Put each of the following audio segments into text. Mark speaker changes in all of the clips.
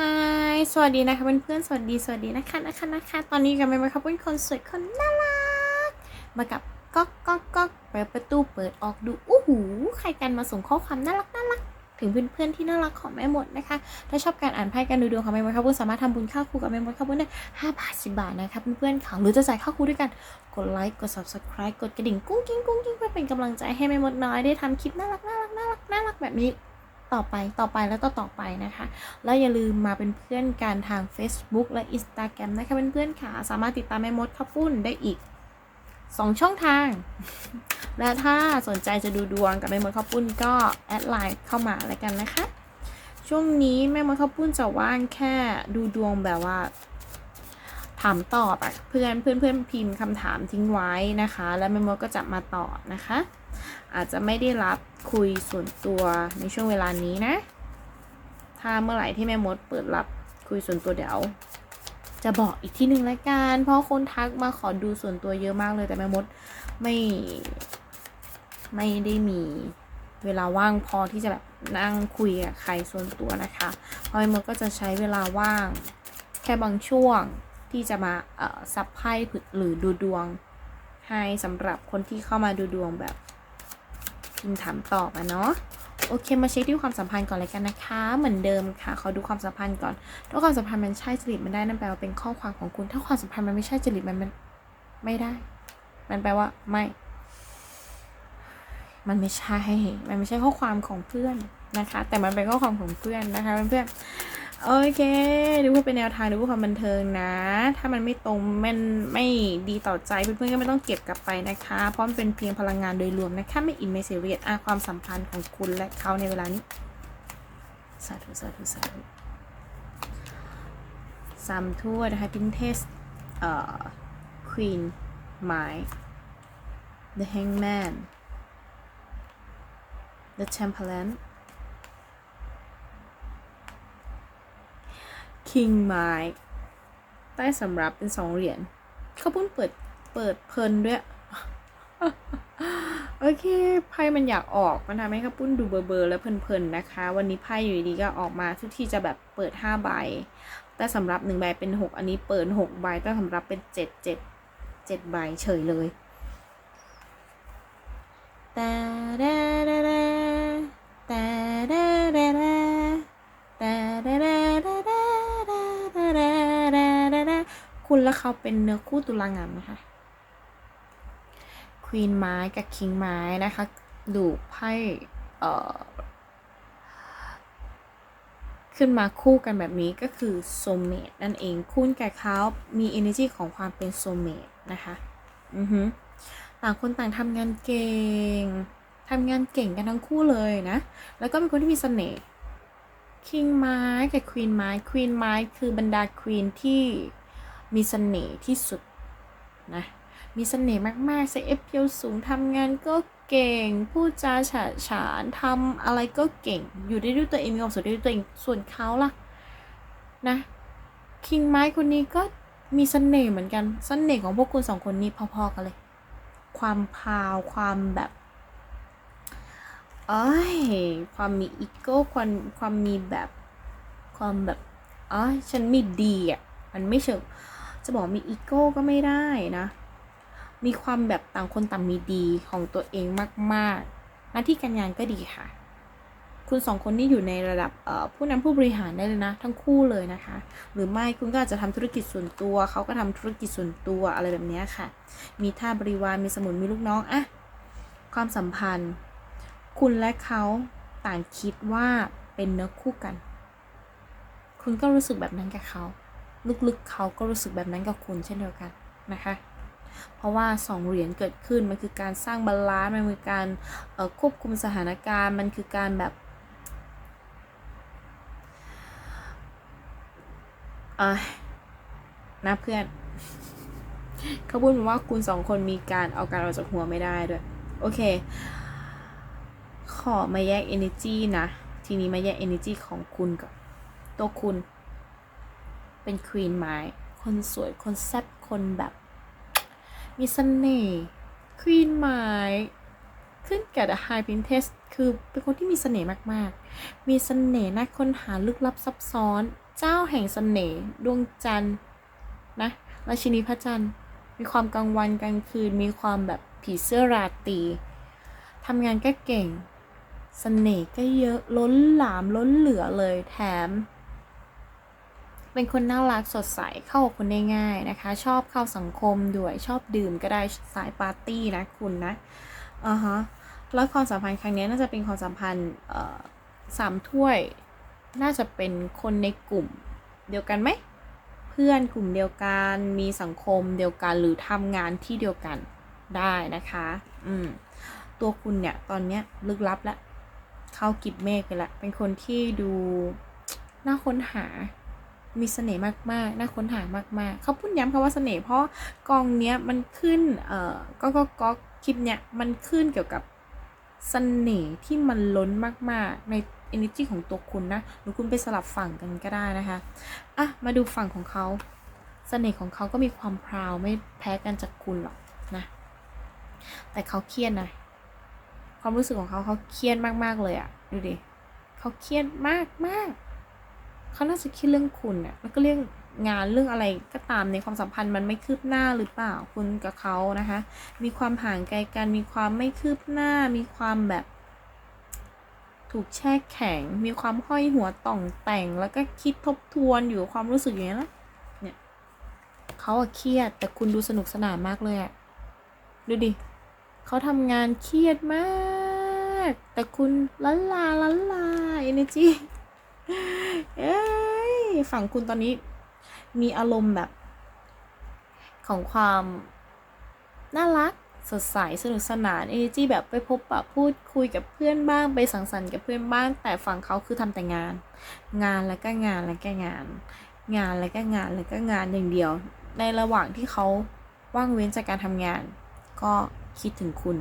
Speaker 1: Hi สวัสดีนะคะเพื่อนๆสวัสดีสวัสดีนะคะนะคะนะคะ ตอนนี้กันไปไหมครับเป็นคนสวยคนน่ารัก มากับก๊อกก๊อกก๊อกเปิดประตูเปิดออกดูอู้หูใครกันมาส่งข้อความน่ารักน่ารักถึงเพื่อนๆที่น่ารักของแม่หมดนะคะ ถ้าชอบการอ่านไพ่การดูดวงของแม่มดครับเพื่อนสามารถทำบุญค่าครูกับแม่มดครับเพื่อนได้ห้าบาทสิบาทนะครับเพื่อนๆค่ะหรือจะจ่ายค่าครูด้วยกัน กดไลค์ กด subscribe กดกระดิ่งกุ้งกิ้งกุ้งกิ้งเพื่อเป็นกำลังใจให้แม่มดน้อยได้ทำคลิปน่ารักน่ารักน่ารักน่ารักแบบนี้ ต่อไปต่อไปแล้วก็ต่อไปนะคะ แล้วอย่าลืมมาเป็นเพื่อนกันทาง Facebook และ Instagram นะคะเป็นเพื่อนค่ะ สามารถติดตามแม่มดข้าวปุ้นได้อีก 2 ช่องทาง และถ้าสนใจจะดูดวงกับแม่มดข้าวปุ้นก็แอดไลน์เข้ามาแล้วกันนะคะ ช่วงนี้แม่มดข้าวปุ้นจะว่างแค่ดูดวงแบบว่าถามตอบอะเพื่อนเพื่อนเพื่อนพิมพ์คำถามทิ้งไว้นะคะ แล้วแม่มดก็จะมาตอบนะคะ อาจจะไม่ได้รับ คุยส่วนตัวในช่วงเวลานี้นะ ถ้าเมื่อไหร่ที่แม่มดเปิดรับคุยส่วนตัวเดี๋ยว จะบอกอีกที่หนึ่งละกัน เพราะคนทักมาขอดูส่วนตัวเยอะมากเลยแต่แม่มดไม่ไม่ได้มีเวลาว่างพอที่จะแบบนั่งคุยกับใครส่วนตัวนะคะเพราะแม่มดก็จะใช้เวลาว่าง แค่บางช่วงที่จะมาซับไพ่หรือดูดวง ให้สำหรับคนที่เข้ามาดูดวงแบบ พิมพ์ถามตอบอะเนาะโอเคมาเช็คที่ความสัมพันธ์ก่อนเลยกันนะคะ เหมือนเดิมค่ะขอดูความสัมพันธ์ก่อน ถ้าความสัมพันธ์มันใช่จริตมันได้นั่นแปลว่าเป็นข้อความของคุณ ถ้าความสัมพันธ์มันไม่ใช่จริตมันมันไม่ได้ มันแปลว่าไม่ มันไม่ใช่ มันไม่ใช่ข้อความของเพื่อนนะคะ แต่มันเป็นข้อความของเพื่อนนะคะเพื่อนๆ โอเค ดูเพื่อเป็นแนวทางดูเพื่อความบันเทิงนะ ถ้ามันไม่ตรงมันไม่ดีต่อใจเพื่อนๆก็ไม่ต้องเก็บกลับไปนะคะ เพราะมันเป็นเพียงพลังงานโดยรวมนะคะไม่อินไม่เซียสอาความสัมพันธ์ของคุณและเขาในเวลานี้สาธุสาธุสาธุสามทั่วนะคะพินเทสเอ่อ Queen ไม้ The Hangman The Temperance King ไม้ใต้สำรับเป็นสองเหรียญเขาเพิ่งเปิดเปิดเพลินด้วยโอเคไพ่มันอยากออกมันทำให้ข้าปุ้นดูเบอร์เบอร์แล้วเพลินๆนะคะ วันนี้ไพ่อยู่ดีก็ออกมาทุกที่จะแบบเปิด5ใบแต่สำหรับ1ใบเป็น 6 อันนี้เปิด6ใบแต่สำหรับเป็น 7 7 7ใบเฉยเลยแต่ดาดาดาแต่ดาดาดาแต่ คุณและเขาเป็นเนื้อคู่ตุลางามนะคะควีนไม้กับคิงไม้นะคะดูไพ่เอ่อขึ้นมาคู่กันแบบนี้ก็คือโซเมตนั่นเองคุณกับเขามี energy ของความเป็นโซเมตนะคะอือฮึต่างคนต่างทำงานเก่งทำงานเก่งกันทั้งคู่เลยนะ แล้วก็เป็นคนที่มีเสน่ห์คิงไม้กับควีนไม้ควีนไม้คือบรรดาควีนที่ มีเสน่ห์ที่สุดนะมีเสน่ห์มากๆใส่เอฟเพียวสูงทำงานก็เก่งพูดจาฉะฉานทำอะไรก็เก่ง อยู่ได้ด้วยตัวเองมีความสุขได้ด้วยตัวเองส่วนเขาล่ะนะคิงไม้คนนี้ก็มีเสน่ห์เหมือนกันเสน่ห์ของพวกคุณสองคนนี้พอๆกันเลย ความพาวความแบบเอ้ยความมีอีโก้ความความมีแบบความแบบอ้ยฉันมีดีอะมันไม่เชิง จะบอกมีอีโก้ก็ไม่ได้นะ มีความแบบต่างคนต่างมีดีของตัวเองมาก ๆ หน้าที่การงานก็ดีค่ะ คุณสองคนนี่อยู่ในระดับผู้นำผู้บริหารได้เลยนะ ทั้งคู่เลยนะคะ หรือไม่คุณก็อาจจะทำธุรกิจส่วนตัว เขาก็ทำธุรกิจส่วนตัวอะไรแบบนี้ค่ะ มีท่าบริวารมีสมุนมีลูกน้องอะความสัมพันธ์ คุณและเขาต่างคิดว่าเป็นเนื้อคู่กัน คุณก็รู้สึกแบบนั้นกับเขา ลึกๆเขาก็รู้สึกแบบนั้นกับคุณเช่นเดียวกันนะคะ เพราะว่าสองเหรียญเกิดขึ้น มันคือการสร้างบาลานซ์มันคือการควบคุมสถานการณ์ มันคือการแบบนะเพื่อนเขาพูดมาว่าคุณสองคนมีการเอาการออกจากหัวไม่ได้ด้วย โอเค ขอมาแยก energy นะ ทีนี้มาแยก energy ของคุณก่อนตัวคุณ เป็นควีนไม้ คนสวย คนแซ่บ คนแบบ มีเสน่ห์ ควีนไม้ ขึ้นแกับ The High Princess คือเป็นคนที่มีเสน่ห์มาก ๆ มีเสน่ห์น่าค้นหาลึกลับซับซ้อน เจ้าแห่งเสน่ห์ ดวงจันทร์นะราชินีพระจันทร์ มีความกลางวันกลางคืน มีความแบบผีเสื้อราตรีทำงานก็เก่งเสน่ห์ก็เยอะล้นหลามล้นเหลือเลยแถม เป็นคนน่ารักสดใสเข้ากับคนได้ง่ายนะคะ ชอบเข้าสังคมด้วยชอบดื่มก็ได้สายปาร์ตี้นะคุณนะอ่าฮะแล้วความสัมพันธ์ครั้งนี้น่าจะเป็นความสัมพันธ์เอ่อสามถ้วย น่าจะเป็นคนในกลุ่มเดียวกันไหมเพื่อนกลุ่มเดียวกันมีสังคมเดียวกันหรือทำงานที่เดียวกันได้นะคะอืมตัวคุณเนี่ยตอนเนี้ยลึกลับแล้วเข้ากิบเมฆไปละเป็นคนที่ดูน่าค้นหา มีเสน่ห์มากๆ น่าค้นหามากๆ เขาพูดย้ำคำว่าเสน่ห์เพราะกองเนี้ยมันขึ้น เอ่อ ก็ก็ก็คลิปเนี้ยมันขึ้นเกี่ยวกับเสน่ห์ที่มันล้นมากๆ ใน energy ของตัวคุณนะ หรือคุณไปสลับฝั่งกันก็ได้นะคะ อะ มาดูฝั่งของเขาเสน่ห์ของเขาก็มีความพราวไม่แพ้กันจากคุณหรอกนะ แต่เขาเครียดนะ ความรู้สึกของเขาเขาเครียดมากๆเลยอะดูดิ เขาเครียดมากมากๆ เขาน่าจะคิดเรื่องคุณอะแล้วก็เรื่องงานเรื่องอะไรก็ตามในความสัมพันธ์มันไม่คืบหน้าหรือเปล่าคุณกับเขานะคะ มีความห่างไกลกัน มีความไม่คืบหน้า มีความแบบ ถูกแช่แข็ง มีความห้อยหัวต่องแต่ง แล้วก็คิดทบทวนอยู่กับความรู้สึกอย่างนี้นะเนี่ยเขาอะเครียดแต่คุณดูสนุกสนานมากเลยอะดูดิเขาทำงานเครียดมาก แต่คุณลันลาลันลาเอเนจี เอ้ยฝั่งคุณตอนนี้มีอารมณ์แบบ ของความ น่ารักสดใสสนุกสนานเอเนจีแบบไปพบปะพูดคุยกับเพื่อนบ้างไปสังสรรค์กับเพื่อนบ้าง แต่ฝั่งเขาคือทำแต่งาน งานแล้วก็งานแล้วก็งาน งานแล้วก็งานแล้วก็งานอย่างเดียว ในระหว่างที่เขาว่างเว้นจากการทำงาน ก็คิดถึงคุณ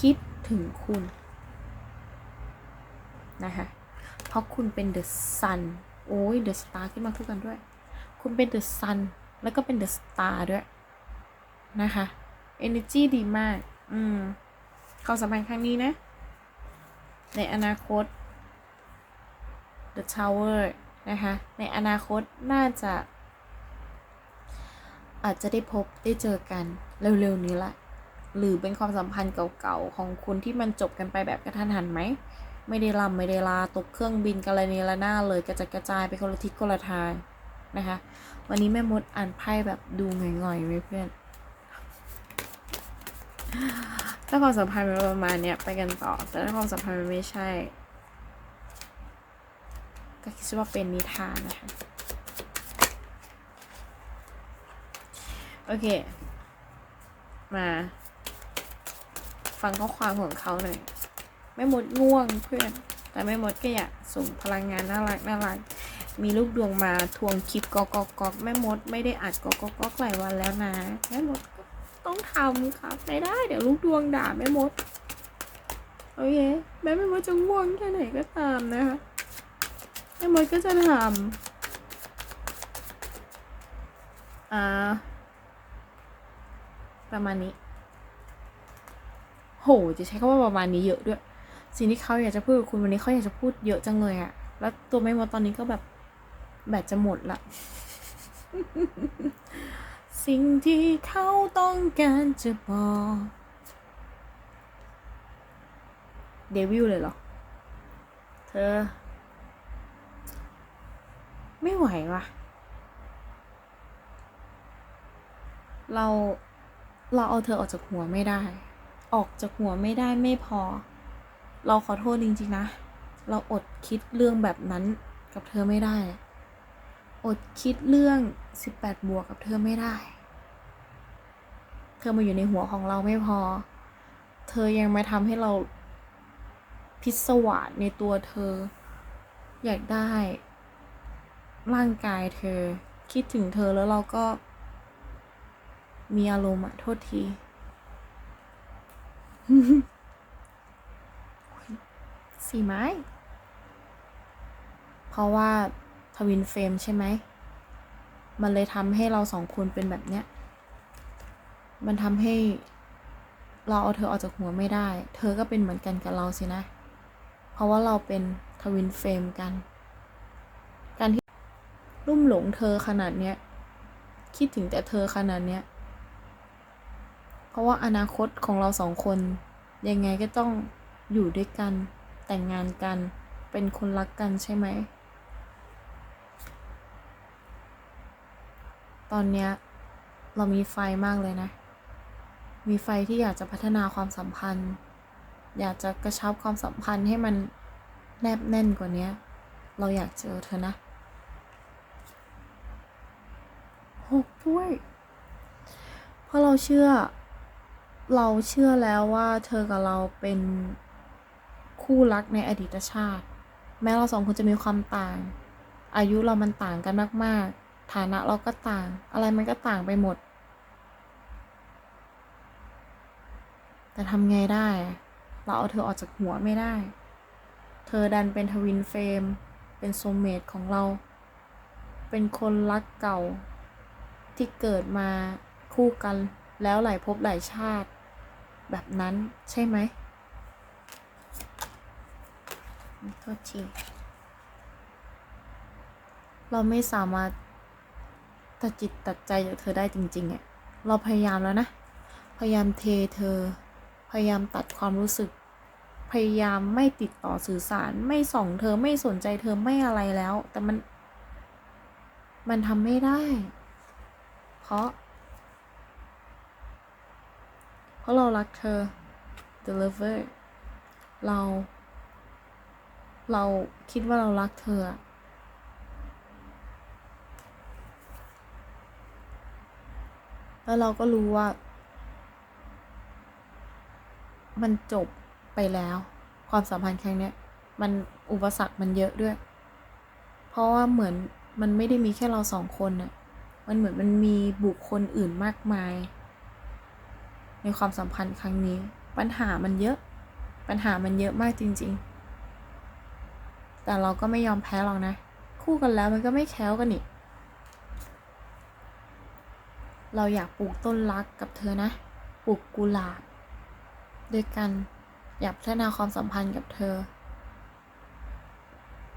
Speaker 1: คิดถึงคุณนะคะ ราะคุณเป็นเดอะซันโอ้ยเดอะสตาร์ขึ้นมาคู่กันด้วย คุณเป็นเดอะซันแล้วก็เป็นเดอะสตาร์ด้วย นะคะ energy ดีมาก อืมความสัมพันธ์ครั้งนี้นะ ในอนาคต The Tower นะคะ ในอนาคตน่าจะ อาจจะได้พบได้เจอกันเร็วๆนี้ละหรือเป็นความสัมพันธ์เก่าๆ ของคุณที่มันจบกันไปแบบกระทันหันไหม ไม่ได้ลำไม่ได้ลาตกเครื่องบินกันเลยนีละหน้าเลยกระจัดกระจายไปคนละทิศคนละทางนะคะ วันนี้แม่มดอ่านไพ่แบบดูง่อยๆไว้เพื่อนถ้าความสัมพันธ์มันประมาณเนี้ยไปกันต่อ แต่ถ้าความสัมพันธ์มันไม่ใช่ ก็คิดว่าเป็นนิทานนะคะ โอเค มา ฟังข้อความของเขาหน่อย แม่มดง่วงเพื่อน แต่แม่มดก็อยากส่งพลังงานน่ารักน่ารักมีลูกดวงมาทวงคลิปกอกอกอกแม่มดไม่ได้อัดกอกอกอกหลายวันแล้วนะแม่มดต้องทำครับไม่ได้ เดี๋ยวลูกดวงด่าแม่มดโอเคแม่แม่มดจะง่วงแค่ไหนก็ตามนะคะแม่มดก็จะทำอ่าประมาณนี้ โห จะใช้คำว่าประมาณนี้เยอะด้วย สิ่งที่เขาอยากจะพูดกับคุณวันนี้เขาอยากจะพูดเยอะจังเลยอะแล้วตัวแม่มดตอนนี้ก็แบบแบตจะหมดละสิ่งที่เขาต้องการจะบอกเดวิลเลยเหรอ เธอ ไม่ไหวว่ะเราเราเอาเธอออกจากหัวไม่ได้ ออกจากหัวไม่ได้ไม่พอ เราขอโทษจริงๆนะ เราอดคิดเรื่องแบบนั้นกับเธอไม่ได้ อดคิดเรื่อง18บวกกับเธอไม่ได้ เธอมาอยู่ในหัวของเราไม่พอ เธอยังมาทำให้เราพิศวาสในตัวเธอ อยากได้ ร่างกายเธอ คิดถึงเธอแล้วเราก็ มีอารมณ์อะโทษที สี่ไม้ เพราะว่าทวินเฟรมใช่ไหม มันเลยทำให้เราสองคนเป็นแบบเนี้ย มันทำให้เราเอาเธอออกจากหัวไม่ได้ เธอก็เป็นเหมือนกันกับเราสินะ เพราะว่าเราเป็นทวินเฟรมกัน การที่ลุ่มหลงเธอขนาดเนี้ย คิดถึงแต่เธอขนาดเนี้ย เพราะว่าอนาคตของเราสองคน ยังไงก็ต้องอยู่ด้วยกัน แต่งงานกัน เป็นคนรักกันใช่ไหม ตอนเนี้ยเรามีไฟมากเลยนะ มีไฟที่อยากจะพัฒนาความสัมพันธ์ อยากจะกระชับความสัมพันธ์ให้มันแนบแน่นกว่านี้เราอยากเจอเธอนะหกด้วย เพราะเราเชื่อ เราเชื่อแล้วว่าเธอกับเราเป็น คู่รักในอดีตชาติ แม้เราสองคนจะมีความต่าง อายุเรามันต่างกันมาก ๆ ฐานะเราก็ต่าง อะไรมันก็ต่างไปหมด แต่ทำไงได้ เราเอาเธอออกจากหัวไม่ได้ เธอดันเป็นทวินเฟรมเป็นโซเมตของเรา เป็นคนรักเก่า ที่เกิดมาคู่กันแล้วหลายภพหลายชาติ แบบนั้นใช่ไหม โทษทีเราไม่สามารถตัดจิตตัดใจจากเธอได้จริงๆอะเราพยายามแล้วนะ พยายามเทเธอ พยายามตัดความรู้สึก พยายามไม่ติดต่อสื่อสาร ไม่ส่องเธอ ไม่สนใจเธอ ไม่อะไรแล้ว แต่มัน มันทำไม่ได้ เพราะ เพราะเรารักเธอ deliver เรา เราคิดว่าเรารักเธอ แล้วเราก็รู้ว่า มันจบไปแล้ว ความสัมพันธ์ครั้งนี้มันอุปสรรคมันเยอะด้วย เพราะว่าเหมือนมันไม่ได้มีแค่เราสองคนน่ะ มันเหมือนมันมีบุคคลอื่นมากมาย ในความสัมพันธ์ครั้งนี้ ปัญหามันเยอะ ปัญหามันเยอะมากจริง ๆ แต่เราก็ไม่ยอมแพ้หรอกนะ คู่กันแล้วมันก็ไม่แค้วกันอีกเราอยากปลูกต้นรักกับเธอนะ ปลูกกุหลาบด้วยกันอยากพัฒนาความสัมพันธ์กับเธอ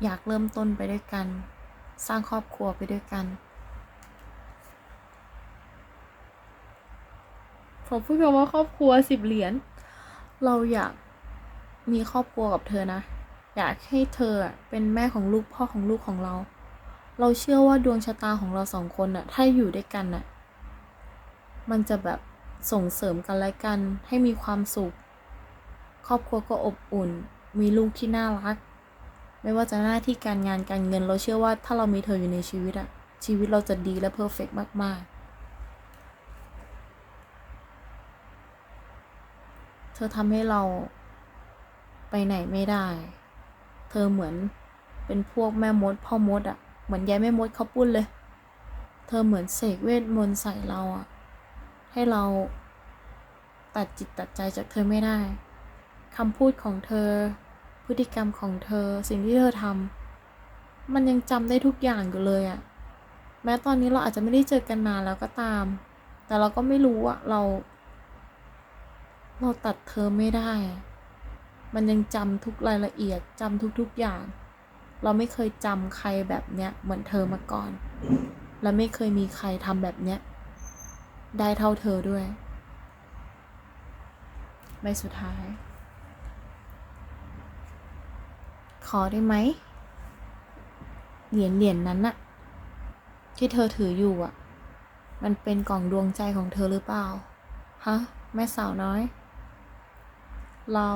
Speaker 1: อยากเริ่มต้นไปด้วยกัน สร้างครอบครัวไปด้วยกันผมพูดคำว่าครอบครัวสิบเหรียญเราอยากมีครอบครัวกับเธอนะ อยากให้เธอเป็นแม่ของลูกพ่อของลูกของเรา เราเชื่อว่าดวงชะตาของเราสองคนน่ะ ถ้าอยู่ด้วยกันน่ะ มันจะแบบส่งเสริมกันและกันให้มีความสุข ครอบครัวก็อบอุ่น มีลูกที่น่ารัก ไม่ว่าจะหน้าที่การงานการเงิน เราเชื่อว่าถ้าเรามีเธออยู่ในชีวิตอะชีวิตเราจะดีและเพอร์เฟกมาก ๆ เธอทำให้เราไปไหนไม่ได้ เธอเหมือนเป็นพวกแม่มดพ่อมดอะเหมือนยายแม่มดเขาปุ้นเลย เธอเหมือนเสกเวทมนต์ใส่เราอะให้เราตัดจิตตัดใจจากเธอไม่ได้คำพูดของเธอ พฤติกรรมของเธอ สิ่งที่เธอทำมันยังจำได้ทุกอย่างอยู่เลยอะแม้ตอนนี้เราอาจจะไม่ได้เจอกันนานแล้วก็ตาม แต่เราก็ไม่รู้อะเรา เราตัดเธอไม่ได้ มันยังจำทุกรายละเอียดจำทุกๆอย่าง เราไม่เคยจำใครแบบเนี้ยเหมือนเธอมาก่อน และไม่เคยมีใครทำแบบเนี้ยได้เท่าเธอด้วยใบสุดท้าย ขอได้ไหมเหรียญเหรียญนั้นน่ะที่เธอถืออยู่อะมันเป็นกล่องดวงใจของเธอหรือเปล่า ฮะ แม่สาวน้อย เรา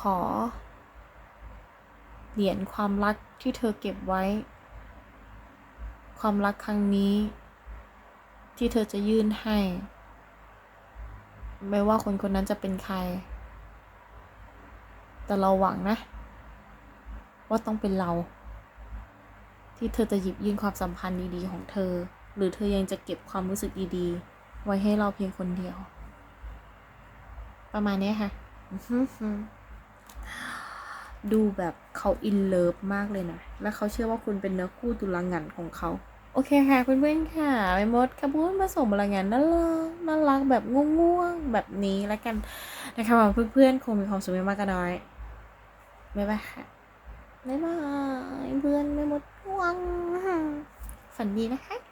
Speaker 1: ขอ เหรียญความรักที่เธอเก็บไว้ ความรักครั้งนี้ ที่เธอจะยื่นให้ ไม่ว่าคนคนนั้นจะเป็นใคร แต่เราหวังนะ ว่าต้องเป็นเรา ที่เธอจะหยิบยื่นความสัมพันธ์ดีๆของเธอ หรือเธอยังจะเก็บความรู้สึกดีๆ ไว้ให้เราเพียงคนเดียว ประมาณนี้ค่ะ ดูแบบเขาอินเลิฟมากเลยนะ และเขาเชื่อว่าคุณเป็นเนื้อคู่ตุลังงันของเขา โอเคค่ะเพื่อนๆค่ะไปมดขบุนมาส่งพลังงานน่ารักน่ารักแบบง่วงๆแบบนี้แล้วกันนะคะหวังเพื่อนๆคงมีความสุขไม่มากก็น้อยบ๊ายบายค่ะบ๊ายบายเพื่อนไม่หมดหวังฝันดีนะคะ